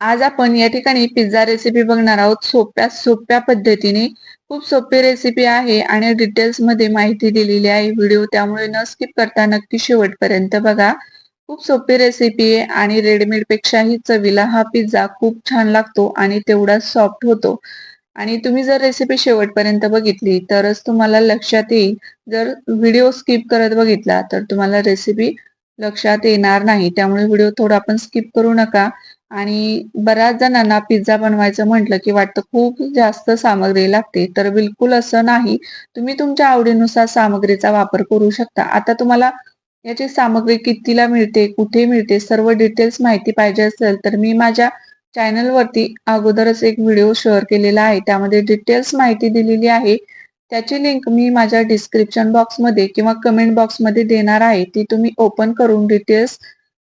आज आपण या ठिकाणी पिझ्झा रेसिपी बघणार आहोत. सोप्या सोप्या पद्धतीने. खूप सोपी रेसिपी आहे आणि डिटेल्समध्ये माहिती दिलेली आहे. व्हिडिओ त्यामुळे न स्किप करता नक्की शेवटपर्यंत बघा. खूप सोपी रेसिपी आहे आणि रेडीमेड पेक्षाही चवीला हा पिझ्झा खूप छान लागतो आणि तेवढा सॉफ्ट होतो. आणि तुम्ही जर रेसिपी शेवटपर्यंत बघितली तरच तुम्हाला लक्षात येईल. जर व्हिडिओ स्किप करत बघितला तर तुम्हाला रेसिपी लक्षात येणार नाही. त्यामुळे व्हिडिओ थोडा आपण स्किप करू नका. आणि बऱ्याच जणांना पिझ्झा बनवायचं म्हटलं की वाटतं खूप जास्त सामग्री लागते. तर बिलकुल असं नाही. तुम्ही तुमच्या आवडीनुसार सामग्रीचा वापर करू शकता. आता तुम्हाला याची सामग्री कितीला मिळते कुठे मिळते सर्व डिटेल्स माहिती पाहिजे असेल तर मी माझ्या चॅनलवरती अगोदरच एक व्हिडिओ शेअर केलेला आहे. त्यामध्ये डिटेल्स माहिती दिलेली आहे. त्याची लिंक मी माझ्या डिस्क्रिप्शन बॉक्समध्ये किंवा कमेंट बॉक्समध्ये देणार आहे. ती तुम्ही ओपन करून डिटेल्स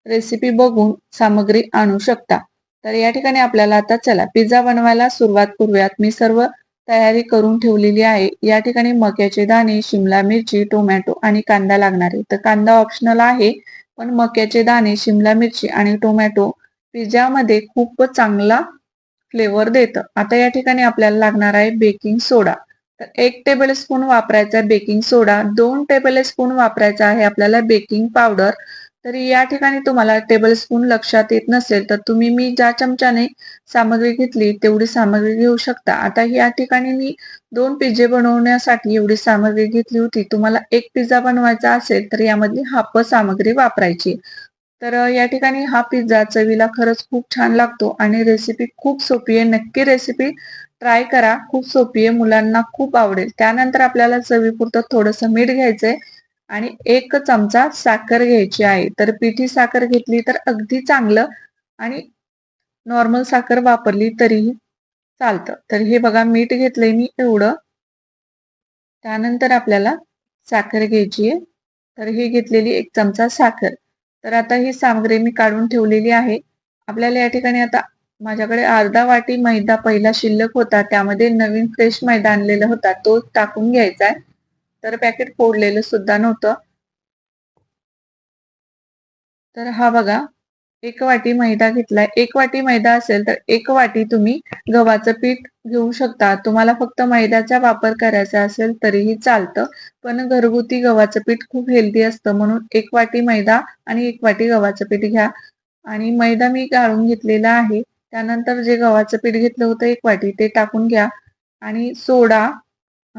रेसिपी बघून सामग्री आणू शकता. तर या ठिकाणी आपल्याला आता चला पिझ्झा बनवायला सुरुवात करूयात. मी सर्व तयारी करून ठेवलेली आहे. या ठिकाणी मक्याचे दाणे शिमला मिरची टोमॅटो आणि कांदा लागणार आहे. तर कांदा ऑप्शनल आहे पण मक्याचे दाणे शिमला मिरची आणि टोमॅटो पिझ्झामध्ये खूप चांगला फ्लेवर देतं. आता या ठिकाणी आपल्याला लागणार आहे बेकिंग सोडा तर एक टेबल स्पून वापरायचा बेकिंग सोडा दोन टेबल स्पून वापरायचा आहे आपल्याला बेकिंग पावडर तर या ठिकाणी तुम्हाला टेबल स्पून लक्षात येत नसेल तर तुम्ही मी ज्या चमच्याने सामग्री घेतली तेवढी सामग्री घेऊ शकता. आता या ठिकाणी मी दोन पिझ्झे बनवण्यासाठी एवढी सामग्री घेतली होती. तुम्हाला एक पिझ्झा बनवायचा असेल तर यामधली हाफ सामग्री वापरायची. तर या ठिकाणी हा पिझ्झा चवीला खरंच खूप छान लागतो आणि रेसिपी खूप सोपी आहे. नक्की रेसिपी ट्राय करा. खूप सोपी आहे. मुलांना खूप आवडेल. त्यानंतर आपल्याला चवीपुरतं थोडंसं मीठ घ्यायचंय. आणि एक चमचा साखर घ्यायची आहे. तर पिठी साखर घेतली तर अगदी चांगलं आणि नॉर्मल साखर वापरली तरीही चालतं. तर हे बघा मीठ घेतलंय मी एवढं. त्यानंतर आपल्याला साखर घ्यायची आहे. तर ही घेतलेली एक चमचा साखर. तर आता ही सामग्री मी काढून ठेवलेली आहे. आपल्याला या ठिकाणी आता माझ्याकडे अर्धा वाटी मैदा पहिला शिल्लक होता. त्यामध्ये नवीन फ्रेश मैदा आणलेला होता. तो टाकून घ्यायचा आहे. तर पॅकेट फोडलेलं सुद्धा नव्हतं. तर हा बघा एक वाटी मैदा घेतलाय. एक वाटी मैदा असेल तर एक वाटी तुम्ही गव्हाचं पीठ घेऊ शकता. तुम्हाला फक्त मैद्याचा वापर करायचा असेल तरीही चालतं. पण घरगुती गव्हाचं पीठ खूप हेल्दी असतं म्हणून एक वाटी मैदा आणि एक वाटी गव्हाचं पीठ घ्या. आणि मैदा मी गाळून घेतलेला आहे. त्यानंतर जे गव्हाचं पीठ घेतलं होतं एक वाटी ते टाकून घ्या. आणि सोडा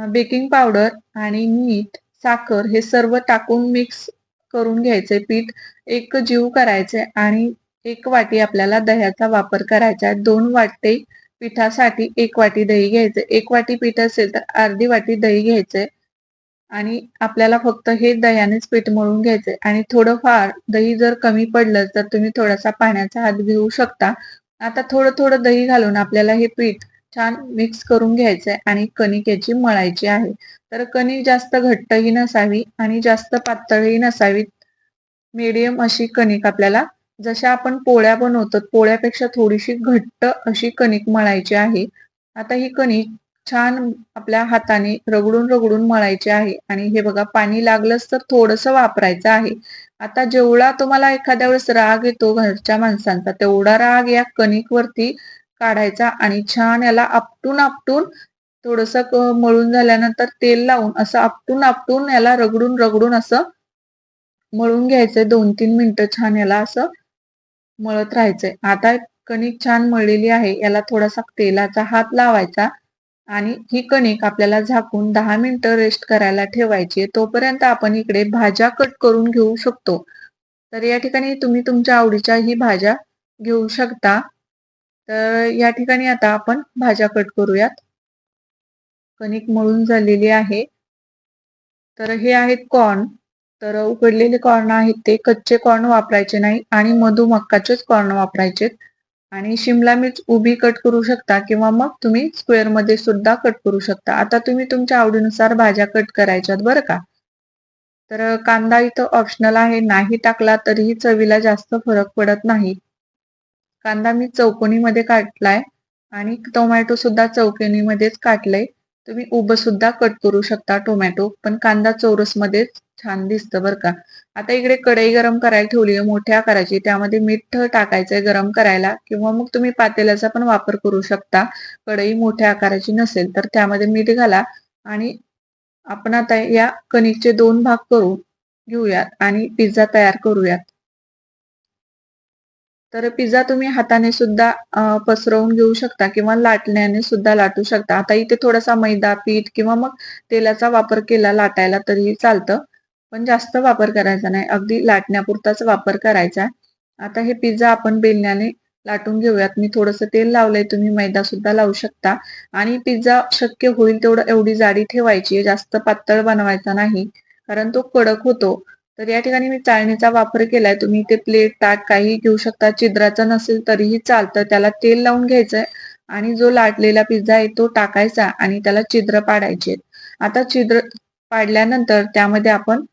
बेकिंग पावडर आणि मीठ साखर हे सर्व टाकून मिक्स करून घ्यायचे. पीठ एक जीव करायचे आणि एक वाटी आपल्याला दह्याचा वापर करायचा. आहे दोन वाटे पिठासाठी एक वाटी दही घ्यायचे. एक वाटी पीठ असेल तर अर्धी वाटी दही घ्यायचे आणि आपल्याला फक्त हे दह्यानेच पीठ मळून घ्यायचे. आणि थोडंफार दही जर कमी पडलं तर तुम्ही थोडासा पाण्याचा हात घेऊ शकता. आता थोडं थोडं दही घालून आपल्याला हे पीठ छान मिक्स करून घ्यायचंय आणि कणिक याची मळायची आहे. तर कणिक जास्त घट्टही नसावी आणि जास्त पातळही नसावी मीडियम अशी कणिक आपल्याला जशा आपण पोळ्या बनवतो पोळ्यापेक्षा थोडीशी घट्ट अशी कणिक मळायची आहे. आता ही कणिक छान आपल्या हाताने रगडून रगडून मळायची आहे आणि हे बघा पाणी लागलंच तर थोडस वापरायचं आहे. आता जेवढा तुम्हाला एखाद्या वेळेस राग येतो घरच्या माणसांचा तेवढा राग या कणिक वरती काढायचा आणि छान याला आपटून आपटून थोडस मळून झाल्यानंतर तेल लावून असं आपटून आपटून याला रगडून रगडून असं मळून घ्यायचंय. दोन तीन मिनिटं छान याला असं मळत राहायचंय. आता कणिक छान मळलेली आहे. याला थोडासा तेलाचा हात लावायचा आणि ही कणिक आपल्याला झाकून दहा मिनिटं रेस्ट करायला ठेवायची तोपर्यंत आपण इकडे भाज्या कट करून घेऊ शकतो. तर या ठिकाणी तुम्ही तुमच्या आवडीच्या ही भाज्या घेऊ शकता. तर या ठिकाणी आता आपण भाज्या कट करूयात. कणिक मळून झालेली आहे. तर हे आहेत कॉर्न तर उकडलेले कॉर्न आहेत ते. कच्चे कॉर्न वापरायचे नाही आणि मधुमक्काचेच कॉर्न वापरायचे आणि शिमला मिर्च उभी कट करू शकता किंवा मग तुम्ही स्क्वेअरमध्ये सुद्धा कट करू शकता. आता तुम्ही तुमच्या आवडीनुसार भाज्या कट करायच्यात बरं का? तर कांदा इथं ऑप्शनल आहे. नाही टाकला तरीही चवीला जास्त फरक पडत नाही. कांदा मी चौकोनीमध्ये काटलाय आणि टोमॅटो सुद्धा चौकोनीमध्येच काटलंय. तुम्ही उभं सुद्धा कट करू शकता टोमॅटो पण कांदा चौरस मध्येच छान दिसतं बरं का. आता इकडे कढई गरम करायला ठेवली आहे मोठ्या आकाराची. त्यामध्ये मीठ टाकायचंय गरम करायला किंवा मग तुम्ही पातेल्याचा पण वापर करू शकता. कढई मोठ्या आकाराची नसेल तर त्यामध्ये मीठ घाला आणि आपण आता या कणिकचे दोन भाग करून घेऊयात आणि पिझ्झा तयार करूयात. तर पिझ्झा तुम्ही हाताने सुद्धा पसरवून घेऊ शकता किंवा लाटण्याने सुद्धा लाटू शकता. आता इथे थोडासा मैदा पीठ किंवा मग तेलाचा वापर केला लाटायला तरीही चालतं पण जास्त वापर करायचा नाही. अगदी लाटण्यापुरताच वापर करायचा आता हे पिझ्झा आपण बेलण्याने लाटून घेऊयात. मी थोडंसं तेल लावलंय तुम्ही मैदा सुद्धा लावू शकता. आणि पिझ्झा शक्य होईल तेवढं एवढी जाडी ठेवायची जास्त पातळ बनवायचा नाही कारण तो कडक होतो. तर या ठिकाणी मी चाळणीचा वापर केलाय. तुम्ही ते प्लेट ताट काही घेऊ शकता. चिद्राचा नसेल तरीही चालतं. त्याला तेल लावून घ्यायचंय आणि जो लाटलेला पिझ्झा आहे तो टाकायचा आणि त्याला छिद्र पाडायचे आता छिद्र पाडल्यानंतर त्यामध्ये आपण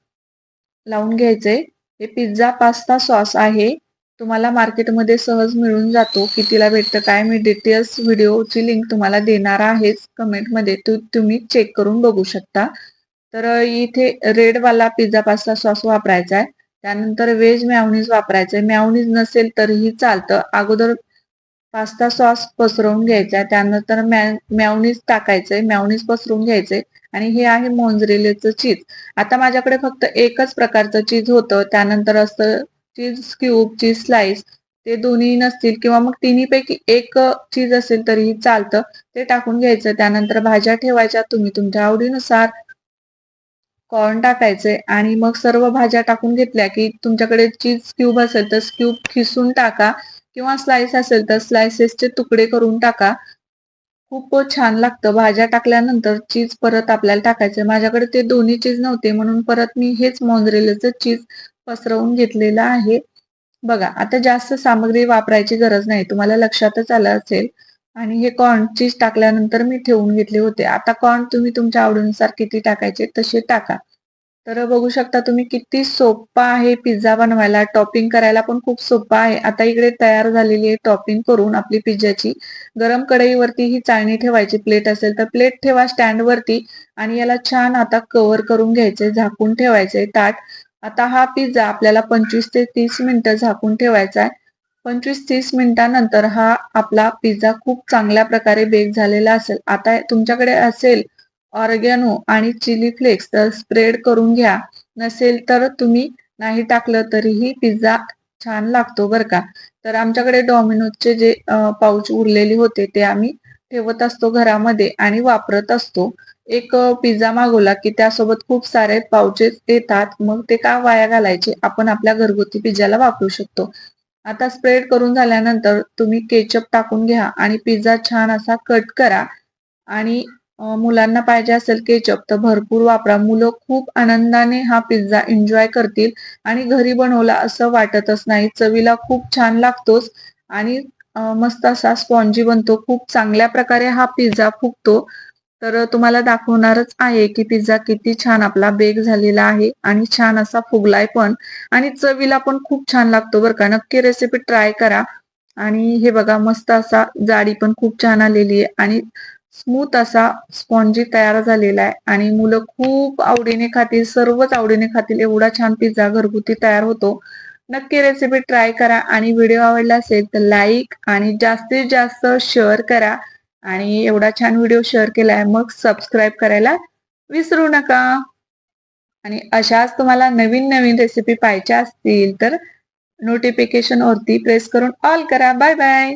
लावून घ्यायचंय. हे पिझ्झा पास्ता सॉस आहे. तुम्हाला मार्केटमध्ये सहज मिळून जातो. कितीला भेटतं काय मी डिटेल्स व्हिडिओची लिंक तुम्हाला देणार आहेच. कमेंटमध्ये तुम्ही चेक करून बघू शकता. तर इथे रेड वाला पिझ्झा पास्ता सॉस वापरायचा आहे त्यानंतर व्हेज मॅवनीज वापरायचं आहे मॅवनीज नसेल तरीही चालतं. अगोदर पास्ता सॉस पसरवून घ्यायचा आहे त्यानंतर मॅवनीज टाकायचंय. मॅवनीज पसरवून घ्यायचंय. आणि हे आहे मोंजरेलेचं चीज आता माझ्याकडे फक्त एकच प्रकारचं चीज होतं. त्यानंतर असतं चीज क्यूब चीज स्लाइस ते दोन्ही नसतील किंवा मग तिन्हीपैकी एक चीज असेल तरीही चालतं. ते टाकून घ्यायचं. त्यानंतर भाज्या ठेवायच्या तुम्ही तुमच्या आवडीनुसार. कॉर्न टाकायचे आणि मग सर्व भाज्या टाकून घेतल्या की तुमच्याकडे चीज क्यूब असेल तर क्यूब खिसून टाका किंवा स्लाइस असेल तर स्लायसेसचे तुकडे करून टाका. खूप छान लागतं. भाज्या टाकल्यानंतर चीज परत आपल्याला टाकायचं. माझ्याकडे ते दोन्ही चीज नव्हते म्हणून परत मी हेच मोंजरेलचं चीज पसरवून घेतलेलं आहे. बघा आता जास्त सामग्री वापरायची गरज नाही. तुम्हाला लक्षातच आलं असेल. आणि हे कॉर्न चीज टाकल्यानंतर मी ठेवून घेतले होते. आता कॉर्न तुम्ही तुमच्या आवडीनुसार किती टाकायचे तसे टाका. तर बघू शकता तुम्ही किती सोपा आहे पिझ्झा बनवायला. टॉपिंग करायला पण खूप सोपा आहे. आता इकडे तयार झालेली आहे टॉपिंग करून आपली पिझ्झाची गरम कढईवरती ही चाळणी ठेवायची प्लेट असेल तर प्लेट ठेवा स्टँडवरती आणि याला छान आता कव्हर करून घ्यायचंय झाकून ठेवायचंय ताट. आता हा पिझ्झा आपल्याला पंचवीस ते तीस मिनिटं झाकून ठेवायचा आहे. पंचवीस तीस मिनिटांनंतर हा आपला पिझ्झा खूप चांगल्या प्रकारे बेक झालेला असेल. आता तुमच्याकडे असेल ऑर्गॅनो आणि चिली फ्लेक्स तर स्प्रेड करून घ्या. नसेल तर तुम्ही नाही टाकलं तरीही पिझ्झा छान लागतो बरं का. तर आमच्याकडे डॉमिनोजचे जे पाऊच उरलेले होते ते आम्ही ठेवत असतो घरामध्ये आणि वापरत असतो. एक पिझ्झा मागवला की त्यासोबत खूप सारे पाऊचेस येतात. मग ते का वाया घालायचे? आपण आपल्या घरगुती पिझ्झाला वापरू शकतो. आता स्प्रेड करून झाल्यानंतर तुम्ही केचप टाकून घ्या आणि पिझ्झा छान असा कट करा. आणि मुलांना पाहिजे असेल केचप तर भरपूर वापरा. मुलं खूप आनंदाने हा पिझ्झा एन्जॉय करतील आणि घरी बनवला असं वाटतच नाही. चवीला खूप छान लागतोच आणि मस्त असा स्पॉन्जी बनतो. खूप चांगल्या प्रकारे हा पिझ्झा फुगतो. तर तुम्हाला दाखवणारच आहे की पिझ्झा किती छान आपला बेक झालेला आहे आणि छान असा फुगलाय पण. आणि चवीला पण खूप छान लागतो बरं का. नक्की रेसिपी ट्राय करा. आणि हे बघा मस्त असा जाडी पण खूप छान आलेली आहे आणि स्मूथ असा स्पॉन्जी तयार झालेला आहे. आणि मुलं खूप आवडीने खातील सर्वच आवडीने खातील एवढा छान पिझ्झा घरगुती तयार होतो. नक्की रेसिपी ट्राय करा. आणि व्हिडिओ आवडला असेल तर लाईक आणि जास्तीत जास्त शेअर करा. आणि एवढा छान व्हिडिओ शेअर केलाय मग सबस्क्राईब करायला विसरू नका. आणि अशाच तुम्हाला नवीन नवीन रेसिपी पाहिजे असतील तर नोटिफिकेशन वरती प्रेस करून ऑल करा. Bye bye